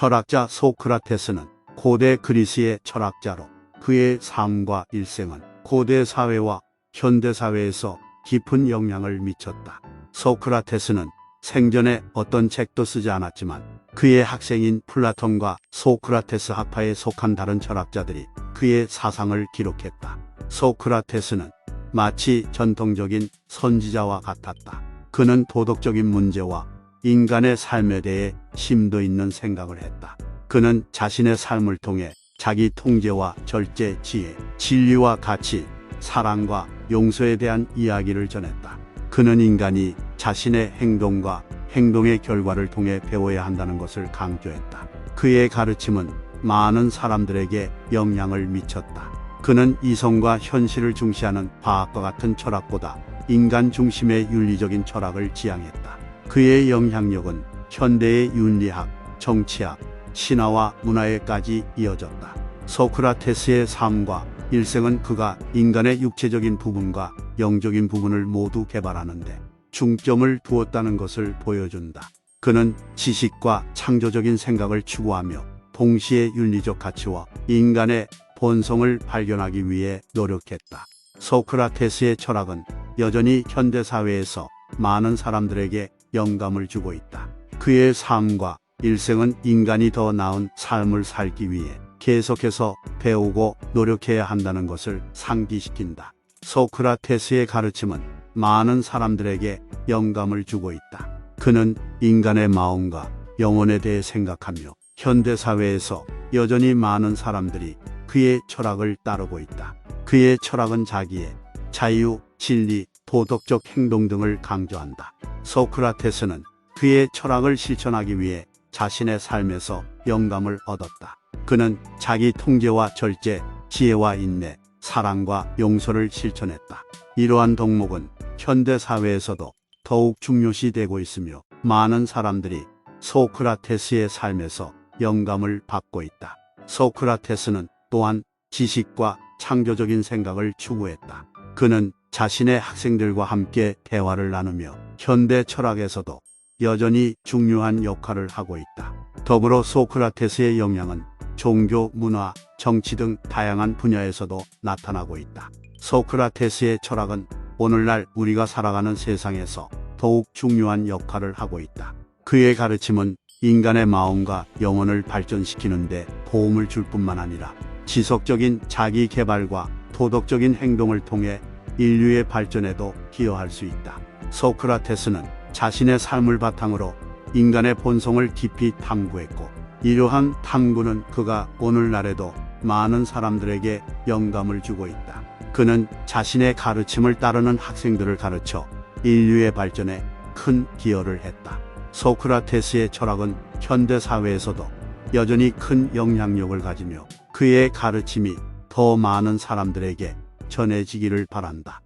철학자 소크라테스는 고대 그리스의 철학자로 그의 삶과 일생은 고대 사회와 현대 사회에서 깊은 영향을 미쳤다. 소크라테스는 생전에 어떤 책도 쓰지 않았지만 그의 학생인 플라톤과 소크라테스 학파에 속한 다른 철학자들이 그의 사상을 기록했다. 소크라테스는 마치 전통적인 선지자와 같았다. 그는 도덕적인 문제와 인간의 삶에 대해 심도 있는 생각을 했다. 그는 자신의 삶을 통해 자기 통제와 절제, 지혜, 진리와 가치, 사랑과 용서에 대한 이야기를 전했다. 그는 인간이 자신의 행동과 행동의 결과를 통해 배워야 한다는 것을 강조했다. 그의 가르침은 많은 사람들에게 영향을 미쳤다. 그는 이성과 현실을 중시하는 과학과 같은 철학보다 인간 중심의 윤리적인 철학을 지향했다. 그의 영향력은 현대의 윤리학, 정치학, 신화와 문화에까지 이어졌다. 소크라테스의 삶과 일생은 그가 인간의 육체적인 부분과 영적인 부분을 모두 개발하는데 중점을 두었다는 것을 보여준다. 그는 지식과 창조적인 생각을 추구하며 동시에 윤리적 가치와 인간의 본성을 발견하기 위해 노력했다. 소크라테스의 철학은 여전히 현대 사회에서 많은 사람들에게 영감을 주고 있다. 그의 삶과 일생은 인간이 더 나은 삶을 살기 위해 계속해서 배우고 노력해야 한다는 것을 상기시킨다. 소크라테스의 가르침은 많은 사람들에게 영감을 주고 있다. 그는 인간의 마음과 영혼에 대해 생각하며 현대 사회에서 여전히 많은 사람들이 그의 철학을 따르고 있다. 그의 철학은 자기의 자유, 진리, 도덕적 행동 등을 강조한다. 소크라테스는 그의 철학을 실천하기 위해 자신의 삶에서 영감을 얻었다. 그는 자기 통제와 절제, 지혜와 인내, 사랑과 용서를 실천했다. 이러한 덕목은 현대 사회에서도 더욱 중요시되고 있으며 많은 사람들이 소크라테스의 삶에서 영감을 받고 있다. 소크라테스는 또한 지식과 창조적인 생각을 추구했다. 그는 자신의 학생들과 함께 대화를 나누며 현대 철학에서도 여전히 중요한 역할을 하고 있다. 더불어 소크라테스의 영향은 종교, 문화, 정치 등 다양한 분야에서도 나타나고 있다. 소크라테스의 철학은 오늘날 우리가 살아가는 세상에서 더욱 중요한 역할을 하고 있다. 그의 가르침은 인간의 마음과 영혼을 발전시키는 데 도움을 줄 뿐만 아니라 지속적인 자기 개발과 도덕적인 행동을 통해 인류의 발전에도 기여할 수 있다. 소크라테스는 자신의 삶을 바탕으로 인간의 본성을 깊이 탐구했고 이러한 탐구는 그가 오늘날에도 많은 사람들에게 영감을 주고 있다. 그는 자신의 가르침을 따르는 학생들을 가르쳐 인류의 발전에 큰 기여를 했다. 소크라테스의 철학은 현대 사회에서도 여전히 큰 영향력을 가지며 그의 가르침이 더 많은 사람들에게 전해지기를 바란다.